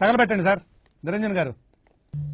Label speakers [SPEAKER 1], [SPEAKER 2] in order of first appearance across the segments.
[SPEAKER 1] తగలబెట్టండి sir. Niranjan గారు.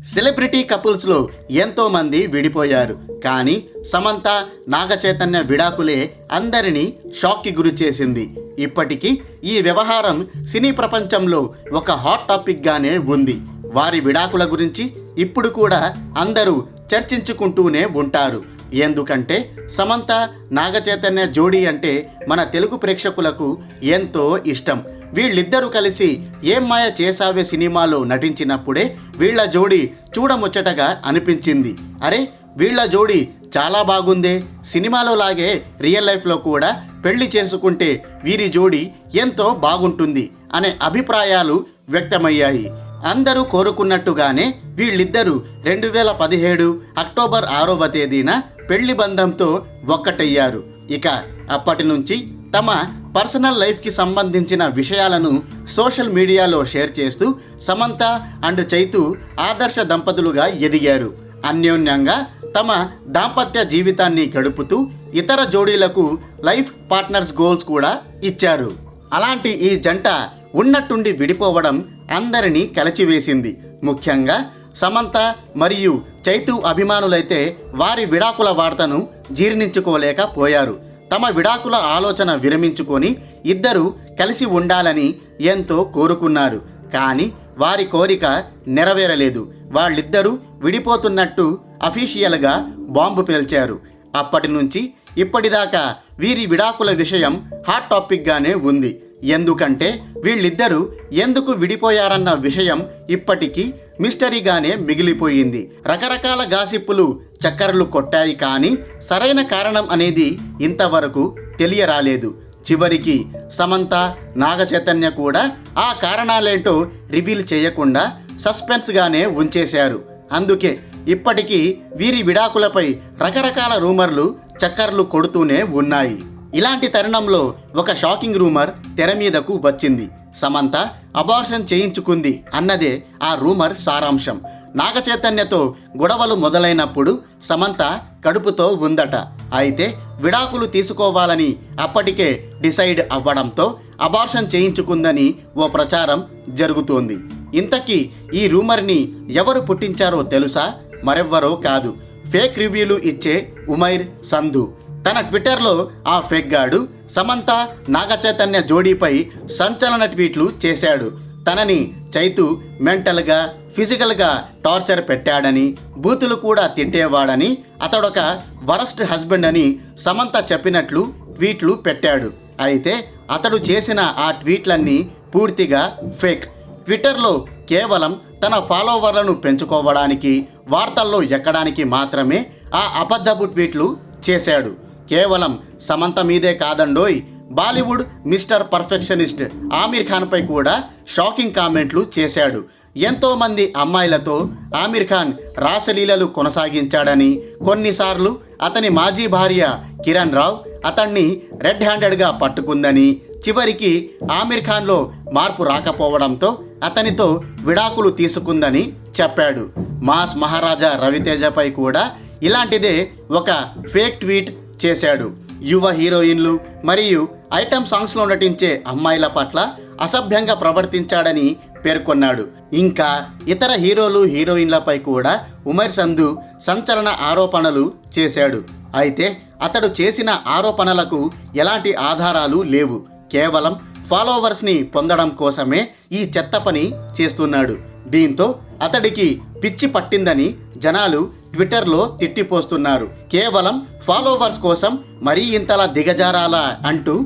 [SPEAKER 2] Celebrity కపుల్స్లో ఎంతో మంది విడిపోయారు. కానీ సమంత నాగచైతన్య విడాకులే అందరినీ షాక్కి గురి చేసింది. ఇప్పటికీ ఈ వ్యవహారం సినీ ప్రపంచంలో ఒక హాట్ టాపిక్గానే ఉంది. వారి విడాకుల గురించి ఇప్పుడు కూడా అందరూ చర్చించుకుంటూనే ఉంటారు. ఎందుకంటే సమంత నాగచైతన్య జోడీ అంటే మన తెలుగు ప్రేక్షకులకు ఎంతో ఇష్టం. వీళ్ళిద్దరూ కలిసి ఏం మాయ చేసావే సినిమాలో నటించినప్పుడే వీళ్ళ జోడి చూడముచ్చటగా అనిపించింది. అరే వీళ్ళ జోడి చాలా బాగుందే. సినిమాలో లాగే రియల్ లైఫ్లో కూడా పెళ్ళి చేసుకుంటే వీరి జోడి ఎంతో బాగుంటుంది అనే అభిప్రాయాలు వ్యక్తమయ్యాయి. అందరూ కోరుకున్నట్టుగానే వీళ్ళిద్దరూ రెండు వేల పదిహేడు అక్టోబర్ ఆరవ తేదీన పెళ్ళి బంధంతో ఒక్కటయ్యారు. ఇక అప్పటి నుంచి తమ పర్సనల్ లైఫ్కి సంబంధించిన విషయాలను సోషల్ మీడియాలో షేర్ చేస్తూ సమంత అండ్ చైతు ఆదర్శ దంపతులుగా ఎదిగారు. అన్యోన్యంగా తమ దాంపత్య జీవితాన్ని గడుపుతూ ఇతర జోడీలకు లైఫ్ పార్ట్నర్స్ గోల్స్ కూడా ఇచ్చారు. అలాంటి ఈ జంట ఉన్నట్టుండి విడిపోవడం అందరినీ కలచివేసింది. ముఖ్యంగా సమంత మరియు చైతు అభిమానులైతే వారి విడాకుల వార్తను జీర్ణించుకోలేకపోయారు తమ విడాకుల ఆలోచన విరమించుకొని ఇద్దరు కలిసి ఉండాలని ఎంతో కోరుకున్నారు. కానీ వారి కోరిక నెరవేరలేదు. వాళ్ళిద్దరూ విడిపోతున్నట్టు అఫీషియల్గా బాంబు పేల్చారు. అప్పటి నుంచి ఇప్పటిదాకా వీరి విడాకుల విషయం హాట్ టాపిక్గానే ఉంది. ఎందుకంటే వీళ్ళిద్దరూ ఎందుకు విడిపోయారన్న విషయం ఇప్పటికీ మిస్టరీగానే మిగిలిపోయింది. రకరకాల గాసిప్పులు చక్కర్లు కొట్టాయి కానీ సరైన కారణం అనేది ఇంతవరకు తెలియరాలేదు. చివరికి సమంత నాగచైతన్య కూడా ఆ కారణాలేంటో రివీల్ చేయకుండా సస్పెన్స్గానే ఉంచేశారు. అందుకే ఇప్పటికీ వీరి విడాకులపై రకరకాల రూమర్లు చక్కర్లు కొడుతూనే ఉన్నాయి. ఇలాంటి తరుణంలో ఒక షాకింగ్ రూమర్ తెర మీదకు వచ్చింది. సమంత అబార్షన్ చేయించుకుంది అన్నదే ఆ రూమర్ సారాంశం. నాగచైతన్యతో గొడవలు మొదలైనప్పుడు సమంత కడుపుతో ఉందట. అయితే విడాకులు తీసుకోవాలని అప్పటికే డిసైడ్ అవ్వడంతో అబార్షన్ చేయించుకుందని ఓ ప్రచారం జరుగుతోంది. ఇంతకీ ఈ రూమర్ని ఎవరు పుట్టించారో తెలుసా? మరెవ్వరో కాదు. ఫేక్ రివ్యూలు ఇచ్చే ఉమైర్ సంధు. తన ట్విట్టర్లో ఆ ఫెగ్గాడు సమంత నాగచైతన్య జోడీపై సంచలన ట్వీట్లు చేశాడు. తనని చైతు మెంటల్గా ఫిజికల్గా టార్చర్ పెట్టాడని బూతులు కూడా తిట్టేవాడని అతడొక వరస్ట్ హస్బెండ్ అని సమంత చెప్పినట్లు ట్వీట్లు పెట్టాడు. అయితే అతడు చేసిన ఆ ట్వీట్లన్నీ పూర్తిగా ఫేక్. ట్విట్టర్లో కేవలం తన ఫాలోవర్లను పెంచుకోవడానికి వార్తల్లో ఎక్కడానికి మాత్రమే ఆ అబద్ధపు ట్వీట్లు చేశాడు. కేవలం సమంత మీదే కాదండోయ్. బాలీవుడ్ మిస్టర్ పర్ఫెక్షనిస్ట్ ఆమీర్ ఖాన్పై కూడా షాకింగ్ కామెంట్లు చేశాడు. ఎంతోమంది అమ్మాయిలతో ఆమీర్ ఖాన్ రాసలీలలు కొనసాగించాడని కొన్నిసార్లు అతని మాజీ భార్య కిరణ్ రావ్ అతన్ని రెడ్ హ్యాండెడ్గా పట్టుకుందని చివరికి ఆమీర్ ఖాన్లో మార్పు రాకపోవడంతో అతనితో విడాకులు తీసుకుందని చెప్పాడు. మాస్ మహారాజా రవితేజపై కూడా ఇలాంటిదే ఒక ఫేక్ ట్వీట్ చేశాడు. యువ హీరోయిన్లు మరియు ఐటమ్ సాంగ్స్లో నటించే అమ్మాయిల పట్ల అసభ్యంగా ప్రవర్తించాడని పేర్కొన్నాడు. ఇంకా ఇతర హీరోలు హీరోయిన్లపై కూడా ఉమర్ సంధు సంచలన ఆరోపణలు చేశాడు. అయితే అతడు చేసిన ఆరోపణలకు ఎలాంటి ఆధారాలు లేవు. కేవలం ఫాలోవర్స్ని పొందడం కోసమే ఈ చెత్త పని చేస్తున్నాడు. దీంతో అతడికి పిచ్చి పట్టిందని జనాలు ట్విట్టర్లో తిట్టిపోస్తున్నారు. కేవలం ఫాలోవర్స్ కోసం మరీ ఇంతలా దిగజారాలా అంటూ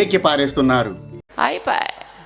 [SPEAKER 2] ఏకి పారేస్తున్నారు
[SPEAKER 3] అయిపోయి.